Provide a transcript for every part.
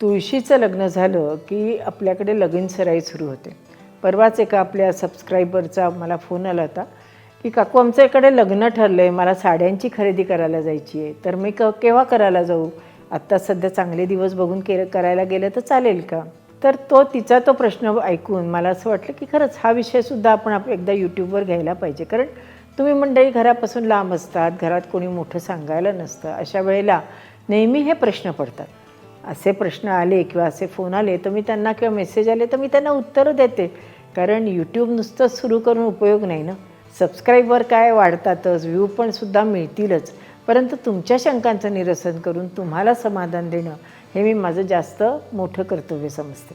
तुळशीचं लग्न झालं की आपल्याकडे लगीन सराई सुरू होते. परवाच एका आपल्या सबस्क्रायबरचा मला फोन आला होता की काकू आमच्या इकडे लग्न ठरलं आहे मला साड्यांची खरेदी करायला जायची आहे. तर मी क केव्हा करायला जाऊ? आत्ता सध्या चांगले दिवस बघून के करायला गेलं तर चालेल का? तर तो तिचा तो प्रश्न ऐकून मला असं वाटलं की खरंच हा विषयसुद्धा आपण आप एकदा यूट्यूबवर घ्यायला पाहिजे. कारण तुम्ही मंडळी घरापासून लांब असतात घरात कोणी मोठं सांगायला नसतं. अशा वेळेला नेहमी हे प्रश्न पडतात. असे प्रश्न आले किंवा असे फोन आले तर मी त्यांना किंवा मेसेज आले तर मी त्यांना उत्तरं देते. कारण यूट्यूब नुसतंच सुरू करून उपयोग नाही ना. सबस्क्राईबर काय वाढतातच व्ह्यू पण सुद्धा मिळतीलच. परंतु तुमच्या शंकांचं निरसन करून तुम्हाला समाधान देणं हे मी माझं जास्त मोठं कर्तव्य समजते.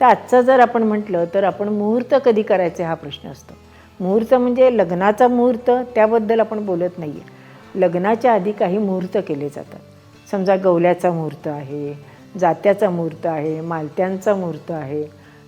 तर आजचं जर आपण म्हटलं तर आपण मुहूर्त कधी करायचे हा प्रश्न असतो. मुहूर्त म्हणजे लग्नाचा मुहूर्त त्याबद्दल आपण बोलत नाही आहे लग्नाच्या आधी काही मुहूर्त केले जातात. समजा गवल्याचा मुहूर्त आहे जात्याचा मुहूर्त आहे मालत्यांचा मुहूर्त आहे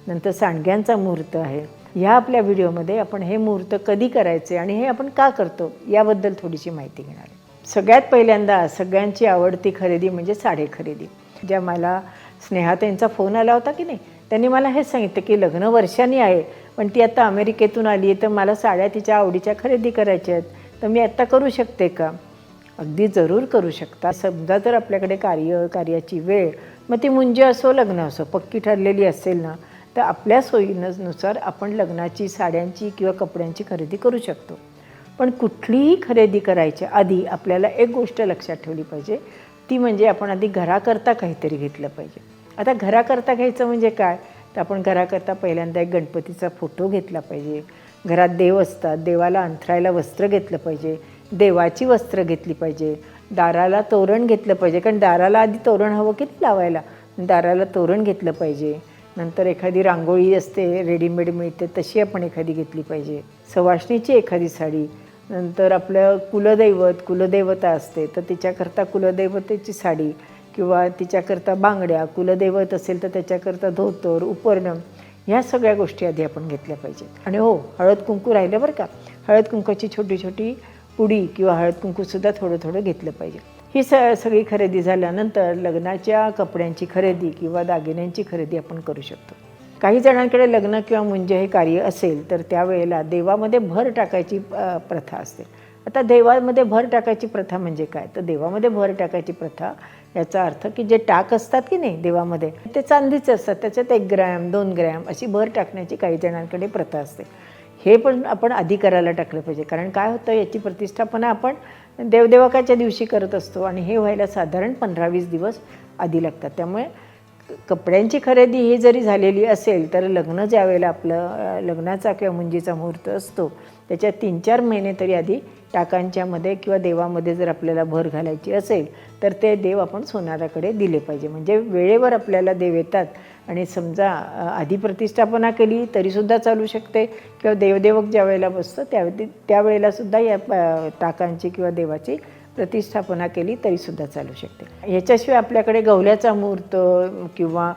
नंतर सांडग्यांचा मुहूर्त आहे. ह्या आपल्या व्हिडिओमध्ये आपण हे मुहूर्त कधी करायचे आणि हे आपण का करतो याबद्दल थोडीशी माहिती घेणार आहे. सगळ्यात पहिल्यांदा सगळ्यांची आवडती खरेदी म्हणजे साडे खरेदी. ज्या मला स्नेहा त्यांचा फोन आला होता की नाही त्यांनी मला हे सांगितलं की लग्न वर्षांनी आहे पण ती आता अमेरिकेतून आली आहे तर मला साड्या तिच्या आवडीच्या खरेदी करायच्या आहेत तर मी आत्ता करू शकते का? अगदी जरूर करू शकता. समजा जर आपल्याकडे कार्य कार्याची वेळ मग ती मुंजे असो लग्न असो पक्की ठरलेली असेल ना तर आपल्या सोयीनुसार आपण लग्नाची साड्यांची किंवा कपड्यांची खरेदी करू शकतो. पण कुठलीही खरेदी करायच्या आधी आपल्याला एक गोष्ट लक्षात ठेवली पाहिजे. ती म्हणजे आपण आधी घराकरता काहीतरी घेतलं पाहिजे. आता घराकरता घ्यायचं म्हणजे काय? तर आपण घराकरता पहिल्यांदा एक गणपतीचा फोटो घेतला पाहिजे. घरात देव असतात देवाला अंथरायला वस्त्र घेतलं पाहिजे. देवाची वस्त्र घेतली पाहिजे. दाराला तोरण घेतलं पाहिजे. कारण दाराला आधी तोरण हवं किती लावायला? दाराला तोरण घेतलं पाहिजे. नंतर एखादी रांगोळी असते रेडीमेड मिळते तशी आपण एखादी घेतली पाहिजे. सवाष्णीची एखादी साडी. नंतर आपलं कुलदैवत कुलदेवता असते तर तिच्याकरता कुलदैवतेची साडी किंवा तिच्याकरता बांगड्या कुलदैवत असेल तर त्याच्याकरता धोतर उपरणं ह्या सगळ्या गोष्टी आधी आपण घेतल्या पाहिजेत. आणि हो हळद कुंकू राहिलं बरं का? हळद कुंकूची छोटी छोटी उडी किंवा हळद कुंकूसुद्धा थोडं थोडं घेतलं पाहिजे. ही स सगळी खरेदी झाल्यानंतर लग्नाच्या कपड्यांची खरेदी किंवा दागिन्यांची खरेदी आपण करू शकतो. काही जणांकडे लग्न किंवा मुंज हे कार्य असेल तर त्यावेळेला देवामध्ये भर टाकायची प्रथा असते. आता देवामध्ये भर टाकायची प्रथा म्हणजे काय? तर देवामध्ये भर टाकायची प्रथा याचा अर्थ की जे टाक असतात की नाही देवामध्ये ते चांदीचे असतात त्याच्यात एक ग्रॅम दोन ग्रॅम अशी भर टाकण्याची काही जणांकडे प्रथा असते. हे पण आपण आधी करायला टाकलं पाहिजे. कारण काय होतं याची प्रतिष्ठापना आपण देवदेवकाच्या दिवशी करत असतो आणि हे व्हायला साधारण पंधरा वीस दिवस आधी लागतात. त्यामुळे कपड्यांची खरेदी ही जरी झालेली असेल तर लग्न ज्यावेळेला आपलं लग्नाचा किंवा मुंजीचा मुहूर्त असतो त्याच्या तीन चार महिने तरी आधी टाकांच्यामध्ये किंवा देवामध्ये जर आपल्याला भर घालायची असेल तर ते देव आपण सोनाराकडे दिले पाहिजे. म्हणजे वेळेवर आपल्याला देव येतात आणि समजा आधी प्रतिष्ठापना केली तरीसुद्धा चालू शकते. किंवा देवदेवक ज्या वेळेला बसतं त्या त्यावेळेलासुद्धा या टाकांची किंवा देवाची प्रतिष्ठापना केली तरीसुद्धा चालू शकते. याच्याशिवाय आपल्याकडे गवल्याचा मुहूर्त किंवा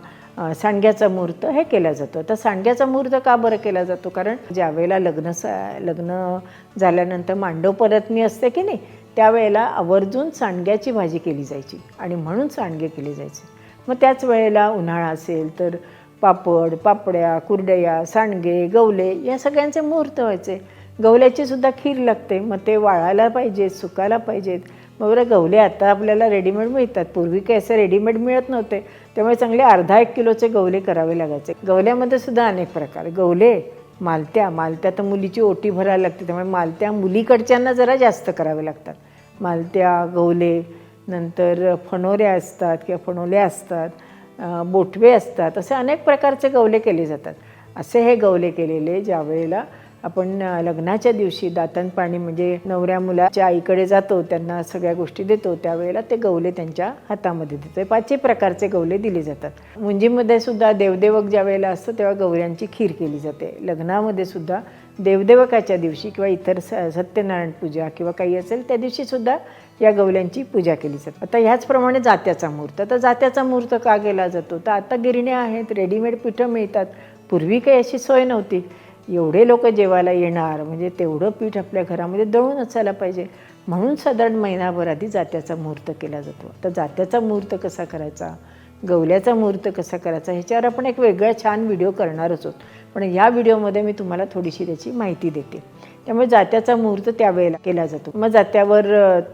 सांडग्याचा मुहूर्त हे केला जातो. तर सांडग्याचा मुहूर्त का बरं केला जातो? कारण ज्यावेळेला लग्न सा लग्न झाल्यानंतर मांडव परतणी असते की नाही त्यावेळेला आवर्जून सांडग्याची भाजी केली जायची आणि म्हणून सांडगे केले जायचे. मग त्याच वेळेला उन्हाळा असेल तर पापड पापड्या कुरडया सांडगे गवले या सगळ्यांचे मुहूर्त व्हायचे. गवल्याची सुद्धा खीर लागते. मग ते वाळायला पाहिजेत सुकायला पाहिजेत. मग बरं गवले आता आपल्याला रेडीमेड मिळतात. पूर्वी काही असे रेडीमेड मिळत नव्हते. त्यामुळे चांगले अर्धा एक किलोचे गवले करावे लागायचे. गवल्यामध्ये सुद्धा अनेक प्रकार. गवले मालत्या. मालत्या तर मुलीची ओटी भरायला लागते. त्यामुळे मालत्या मुलीकडच्यांना जरा जास्त करावे लागतात. मालत्या गवले नंतर फणोऱ्या असतात किंवा फणोल्या असतात बोटवे असतात. असे अनेक प्रकारचे गवले केले जातात. असे हे गवले केलेले ज्या वेळेला आपण लग्नाच्या दिवशी दातन पाणी म्हणजे नवऱ्या मुलाच्या आईकडे जातो त्यांना सगळ्या गोष्टी देतो त्यावेळेला ते गवले त्यांच्या हातामध्ये देतो. पाचही प्रकारचे गवले दिले जातात. मुंजीमध्ये सुद्धा देवदेवक ज्या वेळेला असतं तेव्हा गवऱ्यांची खीर केली जाते. लग्नामध्ये सुद्धा देवदेवकाच्या दिवशी किंवा इतर स सत्यनारायण पूजा किंवा काही असेल त्या दिवशी सुद्धा या गवल्यांची पूजा केली जाते. आता ह्याचप्रमाणे जात्याचा मुहूर्त. तर जात्याचा मुहूर्त का केला जातो? तर आता गिरण्या आहेत रेडीमेड पिठं मिळतात. पूर्वी काही अशी सोय नव्हती. एवढे लोक जेवायला येणार म्हणजे तेवढं पीठ आपल्या घरामध्ये दळून असायला पाहिजे. म्हणून साधारण महिनाभर आधी जात्याचा मुहूर्त केला जातो. तर जात्याचा मुहूर्त कसा करायचा? गवल्याचा मुहूर्त कसा करायचा? ह्याच्यावर आपण एक वेगळा छान व्हिडिओ करणारच आहोत. पण या व्हिडिओमध्ये मी तुम्हाला थोडीशी त्याची माहिती देते. त्यामुळे जात्याचा मुहूर्त त्यावेळेला केला जातो. मग जात्यावर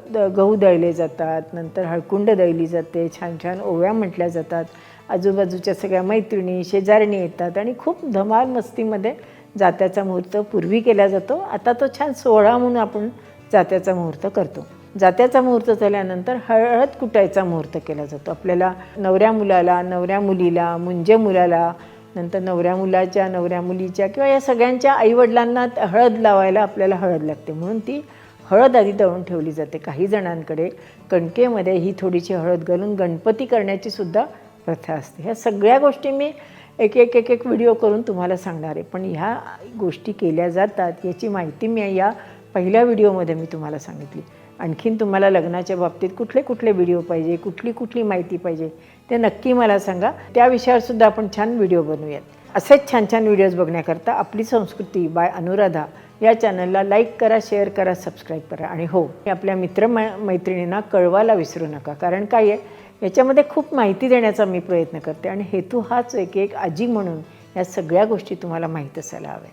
द- गहू दळले जातात नंतर हळकुंड दळली जाते छान छान ओव्या म्हटल्या जातात. आजूबाजूच्या सगळ्या मैत्रिणी शेजारणी येतात आणि खूप धमाल मस्तीमध्ये जात्याचा मुहूर्त पूर्वी केला जातो. आता तो छान सोहळा म्हणून आपण जात्याचा मुहूर्त करतो. जात्याचा मुहूर्त झाल्यानंतर हळद कुटायचा मुहूर्त केला जातो. आपल्याला नवऱ्या मुलाला नवऱ्या मुलीला मुंजे मुलाला नंतर नवऱ्या मुलाच्या नवऱ्या मुलीच्या किंवा या सगळ्यांच्या आईवडिलांना हळद लावायला आपल्याला हळद लागते. म्हणून ती हळद आधी दळून ठेवली जाते. काही जणांकडे कणकेमध्ये ही थोडीशी हळद घालून गणपती करण्याची सुद्धा प्रथा असते. ह्या सगळ्या गोष्टी मी एक एक एक एक व्हिडिओ करून तुम्हाला सांगणार आहे. पण ह्या गोष्टी केल्या जातात याची माहिती मी या पहिल्या व्हिडिओमध्ये मी तुम्हाला सांगितली. आणखीन तुम्हाला लग्नाच्या बाबतीत कुठले कुठले व्हिडिओ पाहिजे कुठली कुठली माहिती पाहिजे ते नक्की मला सांगा. त्या विषयावर सुद्धा आपण छान व्हिडिओ बनवूयात. असेच छान छान व्हिडिओज बघण्याकरता आपली संस्कृती बाय अनुराधा या चॅनलला लाईक करा शेअर करा सबस्क्राईब करा. आणि हो आपल्या मित्र मै- मैत्रिणींना कळवायला विसरू नका. कारण काय आहे? याच्यामध्ये खूप माहिती देण्याचा मी प्रयत्न करते. आणि हेतू हाच आहे की एक आजी म्हणून या सगळ्या गोष्टी तुम्हाला माहीत असायला हव्या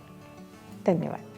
धन्यवाद.